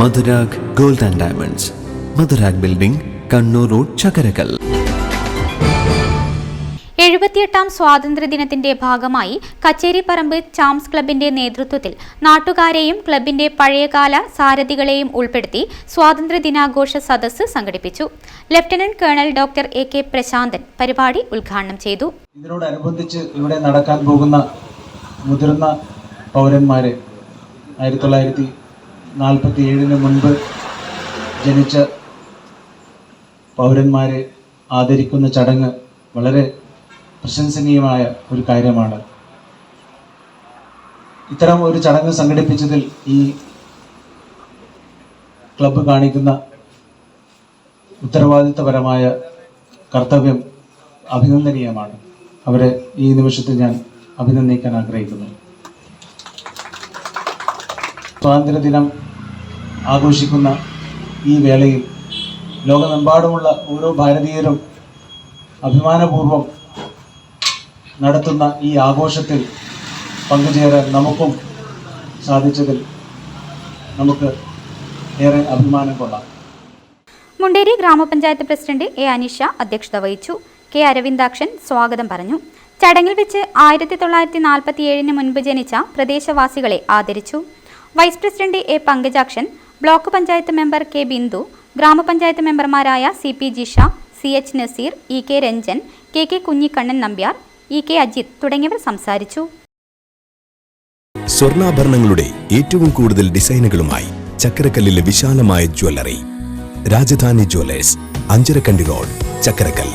Madhurag Gold and Diamonds. Madhurag building Kannur road Chakkarakkal. എഴുപത്തിയെട്ടാം സ്വാതന്ത്ര്യദിനത്തിന്റെ ഭാഗമായി Kacheripparambu charms ക്ലബിന്റെ നേതൃത്വത്തിൽ നാട്ടുകാരെയും ക്ലബിന്റെ പഴയകാല സാരഥികളെയും ഉൾപ്പെടുത്തി സ്വാതന്ത്ര്യദിനാഘോഷ സദസ്സ് സംഘടിപ്പിച്ചു. Lieutenant colonel doctor A K Prasanthan പരിപാടി ഉദ്ഘാടനം ചെയ്തു. ഇതിനോടനുബന്ധിച്ച് ഇവിടെ നടക്കാൻ പോകുന്ന മുതിർന്ന പൗരന്മാരെ ആയിരത്തി തൊള്ളായിരത്തി നാൽപ്പത്തി ഏഴിന് മുൻപ് ജനിച്ച പൗരന്മാരെ ആദരിക്കുന്ന ചടങ്ങ് വളരെ പ്രശംസനീയമായ ഒരു കാര്യമാണ്. ഇത്തരം ഒരു ചടങ്ങ് സംഘടിപ്പിച്ചതിൽ ഈ ക്ലബ്ബ് കാണിക്കുന്ന ഉത്തരവാദിത്തപരമായ കർത്തവ്യം അഭിനന്ദനീയമാണ്. അവരെ ഈ നിമിഷത്തിൽ ഞാൻ അഭിനന്ദിക്കാൻ ആഗ്രഹിക്കുന്നു. സ്വാതന്ത്ര്യദിനം ആഘോഷിക്കുന്ന ഈ വേളയിൽ ലോകമെമ്പാടുമുള്ള ഓരോ ഭാരതീയരും അഭിമാനപൂർവം നടത്തുന്ന ഈ ആഘോഷത്തിൽ പങ്കുചേരാൻ നമുക്കും സാധിച്ചതിൽ നമുക്ക് ഏറെ അഭിമാനം കൊള്ളാം. മുണ്ടേരി ഗ്രാമപഞ്ചായത്ത് പ്രസിഡന്റ് എ അനിഷ അധ്യക്ഷത വഹിച്ചു. കെ അരവിന്ദാക്ഷൻ സ്വാഗതം പറഞ്ഞു. ചടങ്ങിൽ വെച്ച് ആയിരത്തി തൊള്ളായിരത്തി നാൽപ്പത്തിയേഴിന് മുൻപ് ജനിച്ച പ്രദേശവാസികളെ ആദരിച്ചു. Vice president A Pankajakshan block panchayat member K Bindu grama panchayat മെമ്പർമാരായ C P Jisha C H Naseer E K Ranjan K K Kunhikannan Nambiar E K Ajith തുടങ്ങിയവർ സംസാരിച്ചു. സ്വർണാഭരണങ്ങളുടെ ഏറ്റവും കൂടുതൽ ഡിസൈനുകളുമായി ചക്കരക്കല്ലിലെ വിശാലമായ jewellery Rajadhani Jewellers Anjarakandy road Chakkarakkal